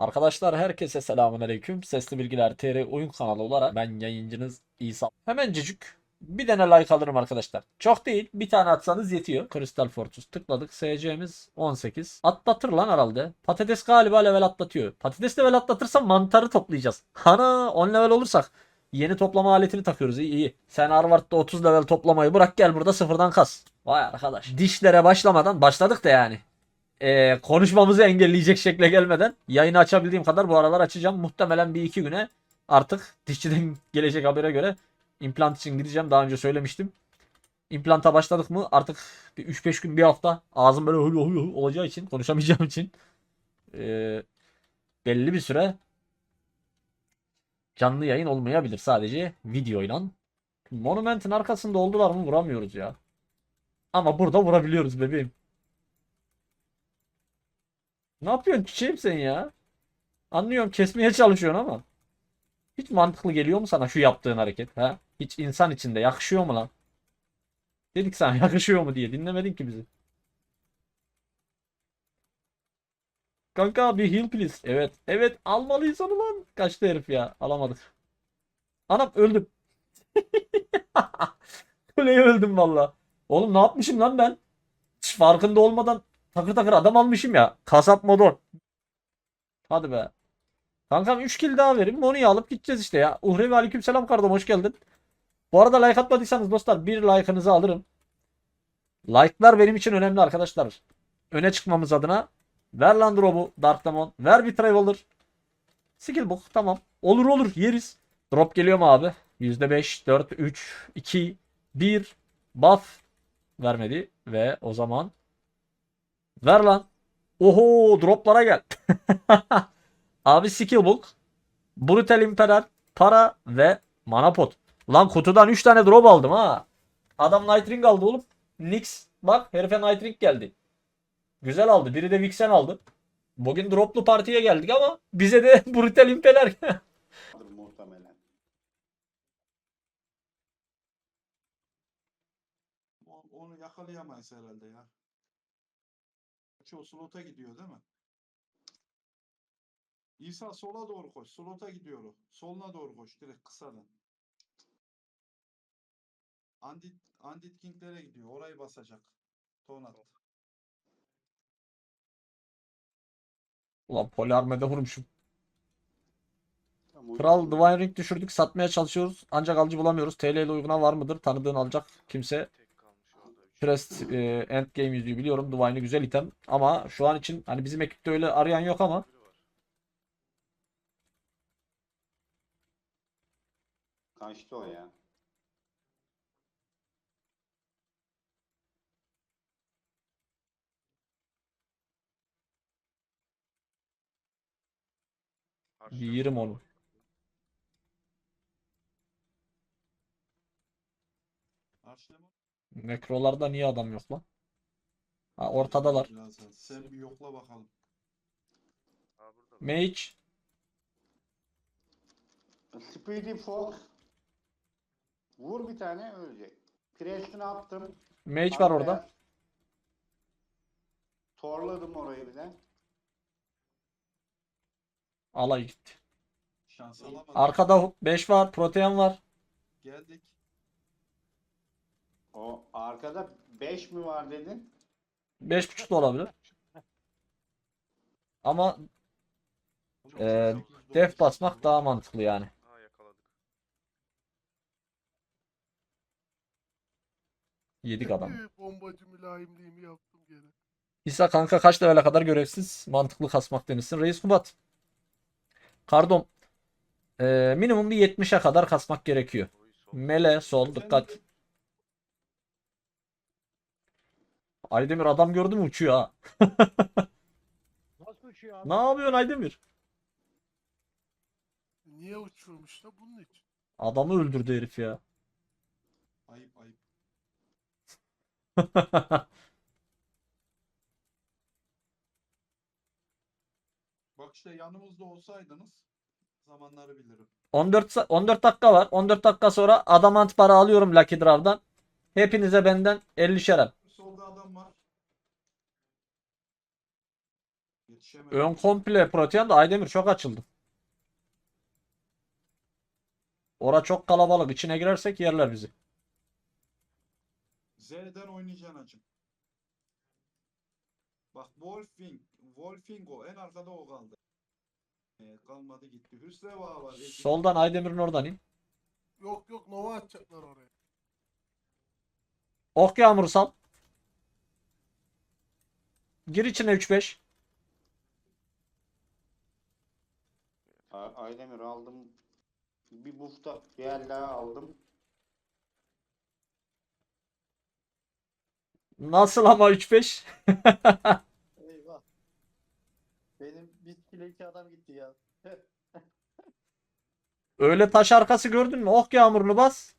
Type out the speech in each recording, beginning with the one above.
Arkadaşlar herkese selamun aleyküm. Sesli Bilgiler TR oyun kanalı olarak ben yayıncınız İsa. Hemencecik bir tane like alırım arkadaşlar. Çok değil bir tane atsanız yetiyor. Crystal Fortress tıkladık. SC'miz 18. Atlatır lan herhalde. Patates galiba level atlatıyor. Patates level atlatırsa mantarı toplayacağız. Hana 10 level olursak yeni toplama aletini takıyoruz. İyi iyi. Sen Harvard'da 30 level toplamayı bırak gel burada sıfırdan kas. Vay arkadaş. Dişlere başlamadan başladık da yani e, konuşmamızı engelleyecek şekle gelmeden yayını açabildiğim kadar bu aralar açacağım. Muhtemelen bir iki güne artık dişçiden gelecek habere göre implant için gideceğim. Daha önce söylemiştim. İmplanta başladık mı artık bir 3-5 gün bir hafta ağzım böyle hulu hulu olacağı için konuşamayacağım için e, belli bir süre canlı yayın olmayabilir. Sadece videoyla. Monument'in arkasında oldular mı vuramıyoruz ya. Ama burada vurabiliyoruz bebeğim. Ne yapıyorsun çiçeğim sen ya? Anlıyorum kesmeye çalışıyorsun ama. Hiç mantıklı geliyor mu sana şu yaptığın hareket? Ha? Hiç insan içinde yakışıyor mu lan? Dedik sana yakışıyor mu diye dinlemedin ki bizi. Kanka bir heal please. Evet. Evet almalıyız onu lan. Kaçtı herif ya. Alamadık. Anam öldüm. Kuleye öldüm valla. Oğlum ne yapmışım lan ben? Hiç farkında olmadan takır takır adam almışım ya. Kasap modon. Hadi be. Kankam 3 kill daha verin. Monu'yu alıp gideceğiz işte ya. Uhrevi aleykümselam kardeşim hoş geldin. Bu arada like atmadıysanız dostlar bir like'ınızı alırım. Like'lar benim için önemli arkadaşlar. Öne çıkmamız adına. Ver lan drop'u Dark Demon. Ver bir Traveler. Skill book tamam. Olur olur yeriz. Drop geliyor mu abi? %5, 4, 3, 2, 1. Buff vermedi. Ve o zaman Ver lan. Oho droplara gel. Abi skill book. Brutal Imperial. Para ve mana pot. Lan kutudan 3 tane drop aldım ha. Adam Nightring aldı oğlum. Nix. Bak herife Nightring geldi. Güzel aldı. Biri de Vixen aldı. Bugün droplu partiye geldik ama bize de Brutal. O- Onu yakalayamayız herhalde ya. Çoğu slota gidiyor değil mi? İsa sola doğru koş. Slota gidiyor o. Soluna doğru koş. Direkt kısadan. Andit, Andit King'lere gidiyor. Orayı basacak. Tonat. Ulan Polarmede vurmuşum. Ama Kral. Divine Ring düşürdük. Satmaya çalışıyoruz. Ancak alıcı bulamıyoruz. TL ile uyguna var mıdır? Tanıdığın alacak kimse Prest e, Endgame yüzüğü biliyorum. Divine'ı güzel item. Ama şu an için hani bizim ekipte öyle arayan yok ama. Kaçtı o ya. Karşıda yerim onu. Arşlema. Nekrolarda niye adam yok lan? Ha, ortadalar. Birazdan. Sen bir yokla bakalım. Aa, burada. Mage. Speedy Fox. Vur bir tane ölecek. Preston attım. Mage var orada. Arkaya Torladım orayı bir de. Alay gitti. Şans alamadık. Arkada 5 var. Protean var. Geldik. O arkada 5 mi var dedin? 5.5 da olabilir. Ama dokuz, def basmak daha mantıklı yani. Aa yakaladık. Yedik adam. Bombacı mülayimliğimi yaptım gene. İsa kanka kaç levele kadar görevsiz mantıklı kasmak demişsin. Reis Kubat. Kardom. Ee, minimum bir 70'e kadar kasmak gerekiyor. Mele sol dikkat. Aydemir adam gördü mü uçuyor ha. Nasıl uçuyor abi? Ne yapıyorsun Aydemir? Niye uçuyormuş da bunun için? Adamı öldürdü herif ya. Ayıp ayıp. Bak işte yanımızda olsaydınız zamanları bilirim. 14 sa- 14 dakika var. 14 dakika sonra adamant para alıyorum Lucky Draw'dan. Hepinize benden 50 şeref. Solda adam var. Yetişemez. Yetişemedim. Ön komple Protean da Aydemir çok açıldı. Ora çok kalabalık. İçine girersek yerler bizi. Z'den oynayacaksın hacım. Bak Wolfing, Wolfingo en arkada o kaldı. Ee, kalmadı gitti. Hüsreva var. Soldan Aydemir'in oradan in. Yok yok Nova atacaklar oraya. Ok yağmuru sal. Gir içine 3-5. Aydemir aldım. Bir bufta bir el daha aldım. Nasıl ama 3-5? Eyvah. Benim bir kilo iki adam gitti ya. Öyle taş arkası gördün mü? Ok yağmurunu bas.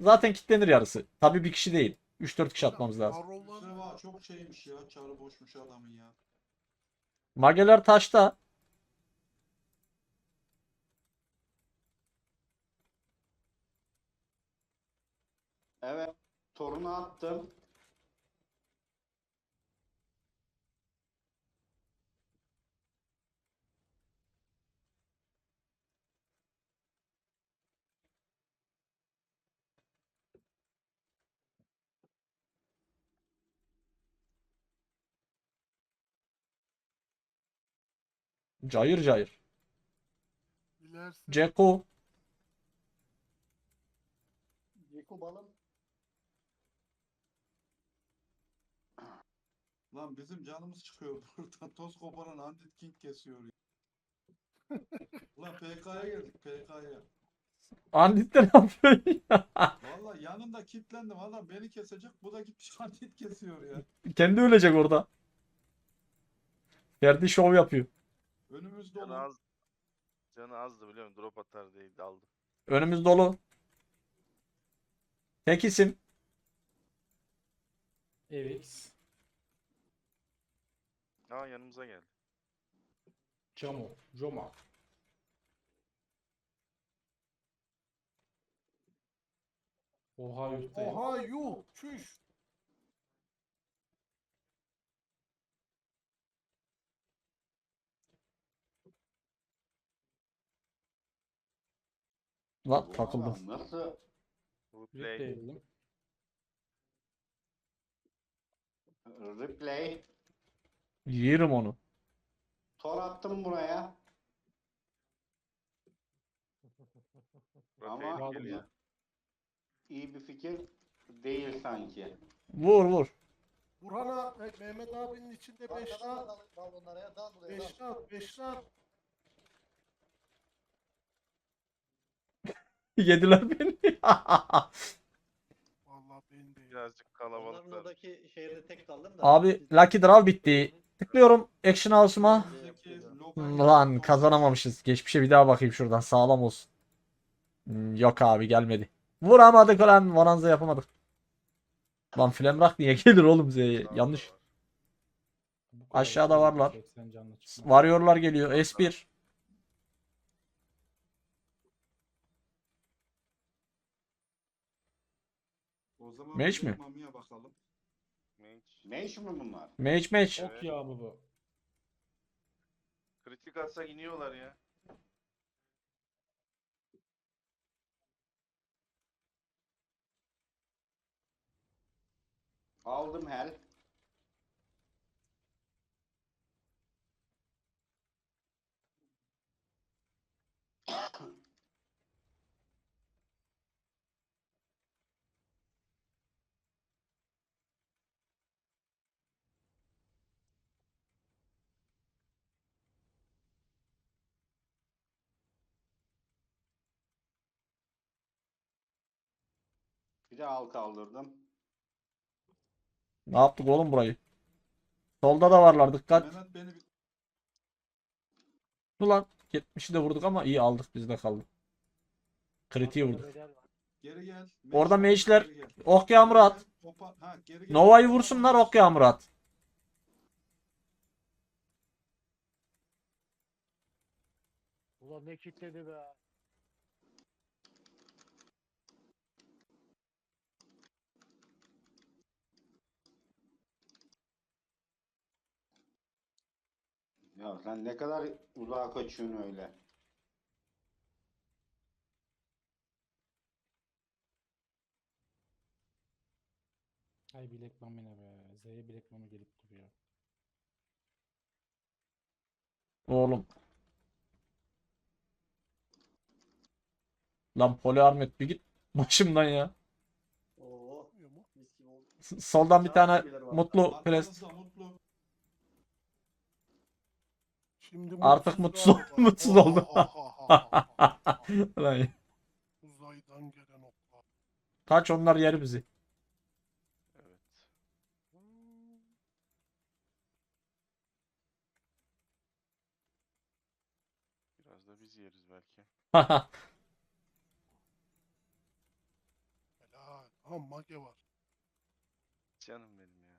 Zaten kilitlenir yarısı. Tabii bir kişi değil. 3-4 kişi atmamız lazım. Hüsreva çok şeymiş ya. Çarı boşmuş adamın ya. Mageler taşta. Evet. Torunu attım. Cayır cayır. bilersin. Ceko. Ceko balım. Lan bizim canımız çıkıyor buradan. Toz koparan Andit King kesiyor ya. Ulan PK'ya geldik PK'ya. Andit de ne yapıyor ya? Valla yanında kilitlendim. Adam beni kesecek. Bu da gitmiş Andit kesiyor ya. Kendi ölecek orada. Ferdi şov yapıyor. Önümüz Canı dolu. az. Canı azdı biliyor musun? Drop atar diye aldı. Önümüz dolu. Tek isim. Evix, Aa yanımıza geldi. Camo, Joma. Oha yurttayım. Oha yuh çüş. Lan takıldım. Nasıl? Replay. Replay. Yerim onu. Tor attım buraya. Ama- geliyor. İyi bir fikir değil sanki. Vur vur. Burhan'a e, Mehmet abinin içinde Dal, 5 dal, bunlara ya. Dal buraya. Dal. 5 rahat 5 rahat. Yediler beni. Vallahi ben de. Birazcık Onların kalabalıklar. oradaki şehirde tek kaldım da. Abi Lucky Draw bitti. Tıklıyorum Action Hmm, Lan kazanamamışız. Geçmişe bir daha bakayım şuradan. Sağlam olsun. Hmm, Yok abi gelmedi. Vuramadık lan. Varanza yapamadık. Lan Flemrak niye gelir oğlum Z'ye? Yanlış. Aşağıda varlar. 80 canlı çıkmış. Varıyorlar geliyor. S1. O zaman Mage bir de mi? Mage. Mi bunlar? Mage match. Ok yağmuru. bu. Kritik atsak iniyorlar ya. Aldım hel. Bir de al kaldırdım. Ne yaptık oğlum burayı? Solda da varlar dikkat. Mehmet beni bir Ulan 70'i de vurduk ama iyi aldık bizde kaldı. Kritiği vurduk. geri gel. Orada Mage- mage'ler- geri gel. Ok yağmuru at. Topa- ha, geri gel. Nova'yı vursunlar ok yağmuru at. Ulan ne kitledi be. Ya sen ne kadar uzağa kaçıyorsun öyle. Ay bilek mamine be. Z'ye bilek mami gelip duruyor. Oğlum. Lan Poli Ahmet bir git başımdan ya. Oo. Soldan bir tane mutlu pres. Arkanızda mutlu. Şimdi Artık mutsuz galiba. mutsuz oldum. Lan Uzaydan gelen oklar. Kaç onlar yer bizi. Evet. Biraz da biz yeriz belki. Helal. Ha mage var. Canım benim ya.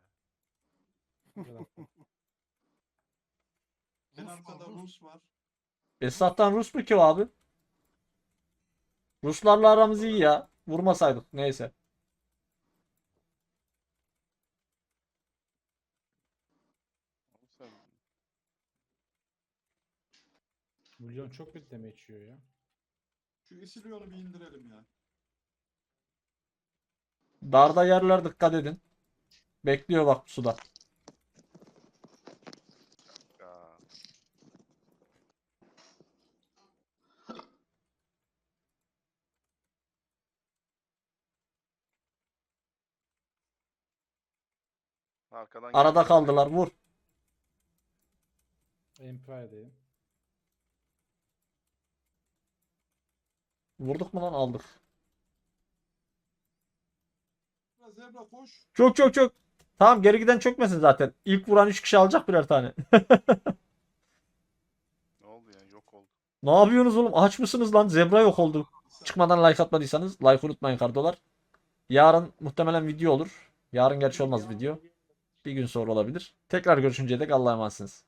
En Rus var, arkada Rus. Rus var. Esnaftan Rus mu ki o abi? Ruslarla aramız iyi ya. Vurmasaydık neyse. Milyon çok bir deme içiyor ya. Şu Isilionu bir indirelim ya. Darda yerler dikkat edin. Bekliyor bak suda. ya. Arkadan Arada geldi. kaldılar vur. Empire'deyim. Vurduk mu lan aldık. Zebra koş. Çok çok çok. Tamam geri giden çökmesin zaten. İlk vuran 3 kişi alacak birer tane. Ne oldu ya? Yok oldu. ne yapıyorsunuz oğlum? Aç mısınız lan? Zebra yok oldu. Çıkmadan like atmadıysanız like unutmayın kardolar. Yarın muhtemelen video olur. Yarın gerçi olmaz video. Bir gün sonra olabilir. Tekrar görüşünceye dek Allah'a emanetsiniz.